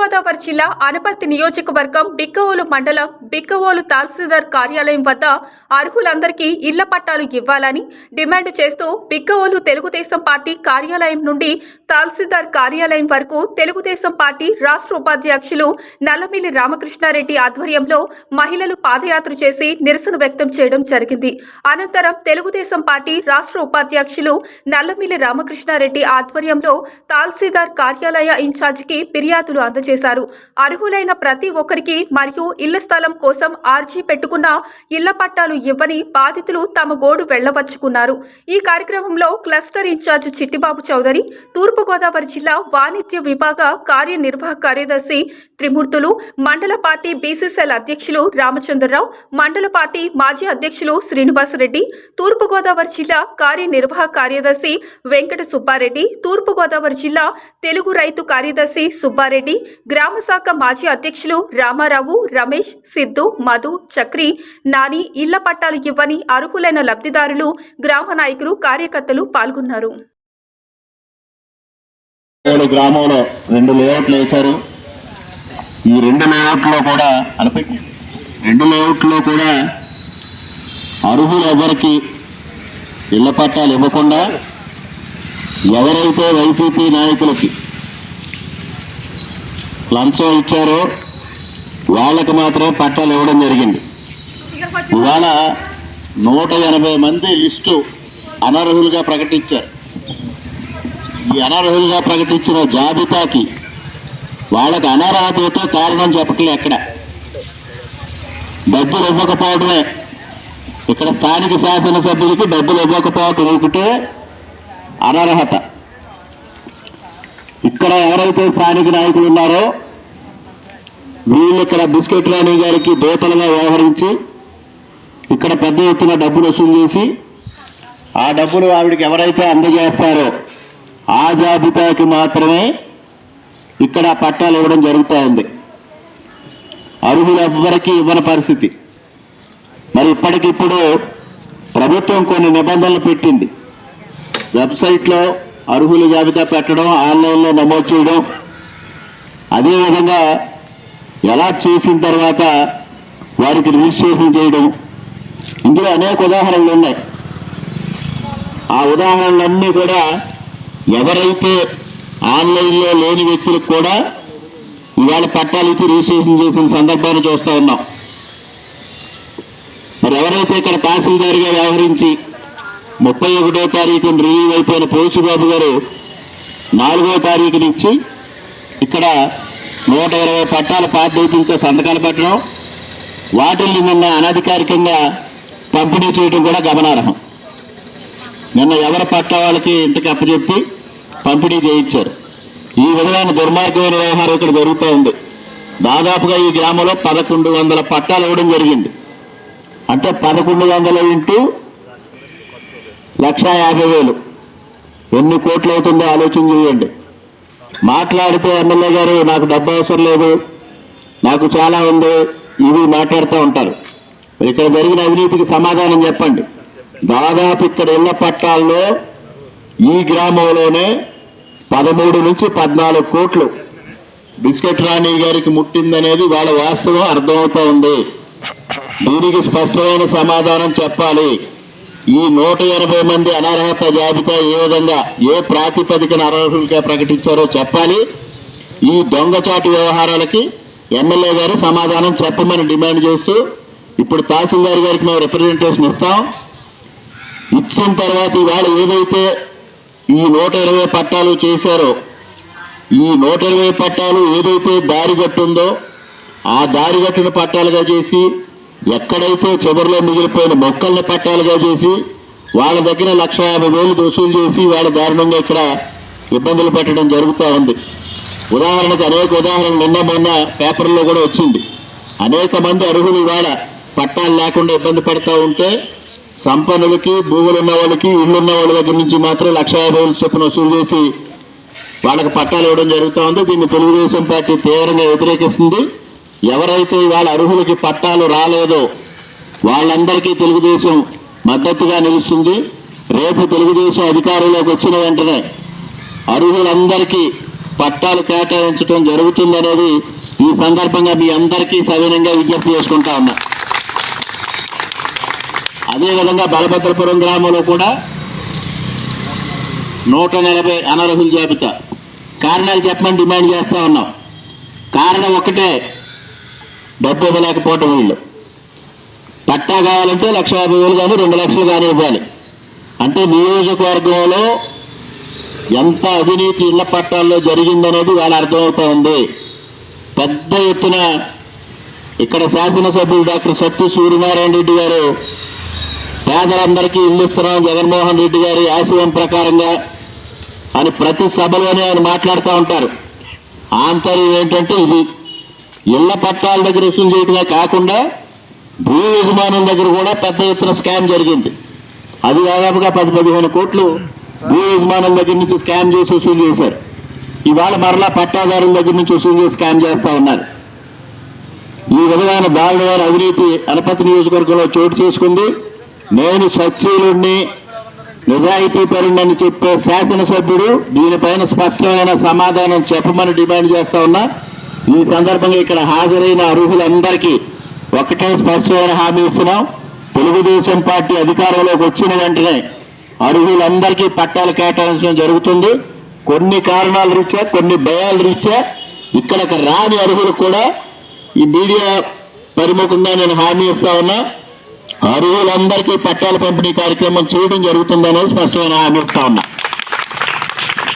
తూర్పుగోదావరి జిల్లా అనపర్తి నియోజకవర్గం బిక్కవోలు మండలం బిక్కవోలు తహసీల్దార్ కార్యాలయం వద్ద అర్హులందరికీ ఇళ్ళ పట్టాలు ఇవ్వాలని డిమాండ్ చేస్తూ బిక్కవోలు తెలుగుదేశం పార్టీ కార్యాలయం నుండి తహసీల్దార్ కార్యాలయం వరకు తెలుగుదేశం పార్టీ రాష్ట్ర ఉపాధ్యక్షులు నల్లమిల్లి రామకృష్ణారెడ్డి ఆధ్వర్యంలో మహిళలు పాదయాత్ర చేసి నిరసన వ్యక్తం చేయడం జరిగింది. అనంతరం తెలుగుదేశం పార్టీ రాష్ట్ర ఉపాధ్యక్షులు నల్లమిల్లి రామకృష్ణారెడ్డి ఆధ్వర్యంలో తహసీల్దార్ కార్యాలయ ఇన్ఛార్జికి ఫిర్యాదులు అందజేశారు. చేశారు. అర్హులైన ప్రతి ఒక్కరికి మరియు ఇళ్ళ స్థలం కోసం ఆర్జీ పెట్టుకున్న ఇళ్ళ పట్టాలు ఇవ్వని బాధితులు తమ గోడు వెళ్ళవచ్చుకున్నారు ఈ కార్యక్రమంలో క్లస్టర్ ఇన్ఛార్జ్ చిట్టిబాబు చౌదరి తూర్పుగోదావరి జిల్లా వాణిజ్య విభాగ కార్యనిర్వాహక కార్యదర్శి త్రిమూర్తులు మండల పార్టీ బీసీసీఎల్ అధ్యక్షులు రామచంద్రరావు మండల పార్టీ మాజీ అధ్యక్షులు శ్రీనివాసరెడ్డి తూర్పుగోదావరి జిల్లా కార్యనిర్వాహక కార్యదర్శి వెంకట సుబ్బారెడ్డి తూర్పుగోదావరి జిల్లా తెలుగు రైతు కార్యదర్శి సుబ్బారెడ్డి గ్రామ శాఖ మాజీ అధ్యక్షులు రామారావు రమేష్ సిద్ధు మధు చక్రి నాని ఇళ్ళ పట్టాలు ఇవ్వని అర్హులైన లబ్ధిదారులు గ్రామ నాయకులు కార్యకర్తలు పాల్గొన్నారు. గ్రామంలో రెండు లేఅవుట్లు వేశారు. ఈ రెండు లేఅవుట్లో కూడా రెండు లేఅవుట్లో కూడా అర్హులు ఎవరికి ఇళ్ళ పట్టాలు ఇవ్వకుండా ఎవరైతే వైసీపీ నాయకులకి లంచం ఇచ్చారో. వాళ్ళకి మాత్రమే పట్టాలు ఇవ్వడం జరిగింది. ఇవాళ నూట ఎనభై మంది లిస్టు అనర్హులుగా ప్రకటించారు. ఈ అనర్హులుగా ప్రకటించిన జాబితాకి వాళ్ళకి అనర్హతతో కారణం చెప్పట్లే ఎక్కడ. డబ్బులు ఇవ్వకపోవడమే. ఇక్కడ స్థానిక శాసనసభ్యులకి డబ్బులు ఇవ్వకపోవటం ఒకటే అనర్హత. ఇక్కడ ఎవరైతే స్థానిక నాయకులు ఉన్నారో వీళ్ళు ఇక్కడ బిస్కెట్ రాణి గారికి దోతలుగా వ్యవహరించి ఇక్కడ పెద్ద ఎత్తున డబ్బులు వసూలు చేసి ఆ డబ్బులు ఆవిడకి ఎవరైతే అందజేస్తారో ఆ జాబితాకి మాత్రమే ఇక్కడ పట్టాలు ఇవ్వడం జరుగుతూ ఉంది. అర్హులు ఎవ్వరికీ ఇవ్వని పరిస్థితి. మరి ఇప్పటికిప్పుడు ప్రభుత్వం కొన్ని నిబంధనలు పెట్టింది. వెబ్సైట్లో అర్హుల జాబితా పెట్టడం ఆన్లైన్లో నమోదు చేయడం. అదేవిధంగా అలాట్ చేసిన తర్వాత వారికి రిజిస్ట్రేషన్ చేయడం. ఇందులో అనేక ఉదాహరణలు ఉన్నాయి. ఆ ఉదాహరణలన్నీ కూడా ఎవరైతే ఆన్లైన్లో లేని వ్యక్తులకు కూడా ఇవాళ పట్టాలు ఇచ్చి రిజిస్ట్రేషన్ చేసిన సందర్భాన్ని చూస్తూ ఉన్నాం. మరి ఎవరైతే ఇక్కడ తహసీల్దారిగా వ్యవహరించి ముప్పై ఒకటో తారీఖున రిలీవ్ అయిపోయిన పోసుబాబు గారు నాలుగో తారీఖుని ఇచ్చి ఇక్కడ నూట ఇరవై పట్టాల పాద్దీతంతో సంతకాలు పెట్టడం వాటిల్ని నిన్న అనధికారికంగా పంపిణీ చేయడం కూడా గమనార్హం. నిన్న ఎవరి పట్ల వాళ్ళకి ఇంతకు అప్పచెప్పి పంపిణీ చేయించారు. ఈ విధమైన దుర్మార్గమైన వ్యవహారం ఇక్కడ జరుగుతూ ఉంది. దాదాపుగా ఈ గ్రామంలో పదకొండు వందల పట్టాలు ఇవ్వడం జరిగింది. అంటే పదకొండు వందల ఇంటూ లక్ష యాభై వేలు. ఎన్ని కోట్లు అవుతుందో ఆలోచన చేయండి. మాట్లాడితే ఎమ్మెల్యే గారు నాకు డబ్బు అవసరం లేదు నాకు చాలా ఉంది ఇవి మాట్లాడుతూ ఉంటారు. ఇక్కడ జరిగిన అవినీతికి సమాధానం చెప్పండి. దాదాపు ఇక్కడ ఇళ్ళ పట్టాల్లో ఈ గ్రామంలోనే పదమూడు నుంచి పద్నాలుగు కోట్లు బిస్కెట్ రాణి గారికి ముట్టిందనేది వాళ్ళ వాస్తవం అర్థమవుతూ ఉంది. దీనికి స్పష్టమైన సమాధానం చెప్పాలి. ఈ నూట ఎనభై మంది అనర్హత జాబితా ఏ విధంగా ఏ ప్రాతిపదికన అనర్హులుగా ప్రకటించారో చెప్పాలి. ఈ దొంగచాటు వ్యవహారాలకి ఎమ్మెల్యే గారు సమాధానం చెప్పమని డిమాండ్ చేస్తూ ఇప్పుడు తహసీల్దార్ గారికి మేము రిప్రజెంటేషన్ ఇస్తాం. ఇచ్చిన తర్వాత ఇవాళ ఏదైతే ఈ నూట ఇరవై పట్టాలు చేశారో ఈ నూట ఇరవై పట్టాలు ఏదైతే దారి ఆ దారి పట్టాలుగా చేసి ఎక్కడైతే చివరిలో మిగిలిపోయిన మొక్కల్ని పట్టాలుగా చేసి వాళ్ళ దగ్గర లక్ష యాభై వేలు వసూలు చేసి వాళ్ళ దారుణంగా ఇక్కడ ఇబ్బందులు పెట్టడం జరుగుతూ ఉంది. ఉదాహరణకు అనేక ఉదాహరణలు నిన్న మొన్న పేపర్లో కూడా వచ్చింది. అనేక మంది అర్హులు ఇవాళ పట్టాలు లేకుండా ఇబ్బంది పడుతూ ఉంటే సంపన్నులకి భూములు ఉన్న వాళ్ళకి ఇళ్ళున్న వాళ్ళ దగ్గర నుంచి మాత్రం లక్ష యాభై వేలు చొప్పున వసూలు చేసి వాళ్ళకి పట్టాలు ఇవ్వడం జరుగుతూ ఉంది. దీన్ని తెలుగుదేశం పార్టీ తీవ్రంగా వ్యతిరేకిస్తుంది. ఎవరైతే ఇవాళ అర్హులకి పట్టాలు రాలేదో వాళ్ళందరికీ తెలుగుదేశం మద్దతుగా నిలుస్తుంది. రేపు తెలుగుదేశం అధికారంలోకి వచ్చిన వెంటనే అర్హులందరికీ పట్టాలు కేటాయించడం జరుగుతుందనేది ఈ సందర్భంగా మీ అందరికీ సవినంగా విజ్ఞప్తి చేసుకుంటా ఉన్నా. అదేవిధంగా బలభద్రపురం గ్రామంలో కూడా నూట నలభై అనర్హుల జాబితా. కారణాలు చెప్పమని డిమాండ్ చేస్తా ఉన్నాం. కారణం ఒకటే డబ్బు ఇవ్వలేకపోవటం వీళ్ళు పట్టా కావాలంటే లక్ష యాభై వేలు కానీ రెండు లక్షలు కానీ ఇవ్వాలి. అంటే నియోజకవర్గంలో ఎంత అవినీతి ఇళ్ళ పట్టాల్లో జరిగిందనేది వాళ్ళ అర్థమవుతూ ఉంది. పెద్ద ఎత్తున ఇక్కడ శాసనసభ్యులు డాక్టర్ సత్తు సూర్యనారాయణ రెడ్డి గారు పేదలందరికీ ఇల్లు ఇస్తున్నాం జగన్మోహన్ రెడ్డి గారి ఆశయం ప్రకారంగా అని ప్రతి సభలోనే ఆయన మాట్లాడుతూ ఉంటారు. ఆంతర్యం ఏంటంటే ఇది. ఇళ్ళ పట్టాల దగ్గర వసూలు చేయటమే కాకుండా భూ యజమానుల దగ్గర కూడా పెద్ద ఎత్తున స్కామ్ జరిగింది. అది దాదాపుగా పది పదిహేను కోట్లు భూ యజమానుల దగ్గర నుంచి స్కామ్ చేసి వసూలు చేశారు. ఇవాళ మరలా పట్టాదారుల దగ్గర నుంచి వసూలు చేసి స్కామ్ చేస్తూ ఉన్నారు. ఈ విధమైన దారుణమైన అవినీతి అనపతి నియోజకవర్గంలో చోటు చేసుకుంది. నేను సచ్చీలుణ్ణి నిజాయితీ పరుణ్ణి చెప్పే శాసనసభ్యుడు దీనిపైన స్పష్టమైన సమాధానం చెప్పమని డిమాండ్ చేస్తా ఉన్నా. ఈ సందర్భంగా ఇక్కడ హాజరైన అర్హులందరికీ ఒకటే స్పష్టమైన హామీ ఇస్తున్నాం. తెలుగుదేశం పార్టీ అధికారంలోకి వచ్చిన వెంటనే అర్హులందరికీ పట్టాలు కేటాయించడం జరుగుతుంది. కొన్ని కారణాల రీత్యా కొన్ని భయాల రీత్యా ఇక్కడికి రాని అర్హులు కూడా ఈ మీడియా పరిముఖంగా నేను హామీ ఇస్తా ఉన్నా. అర్హులందరికీ పట్టాల పంపిణీ కార్యక్రమం చేయడం జరుగుతుందనేది స్పష్టమైన హామీ ఇస్తా ఉన్నా.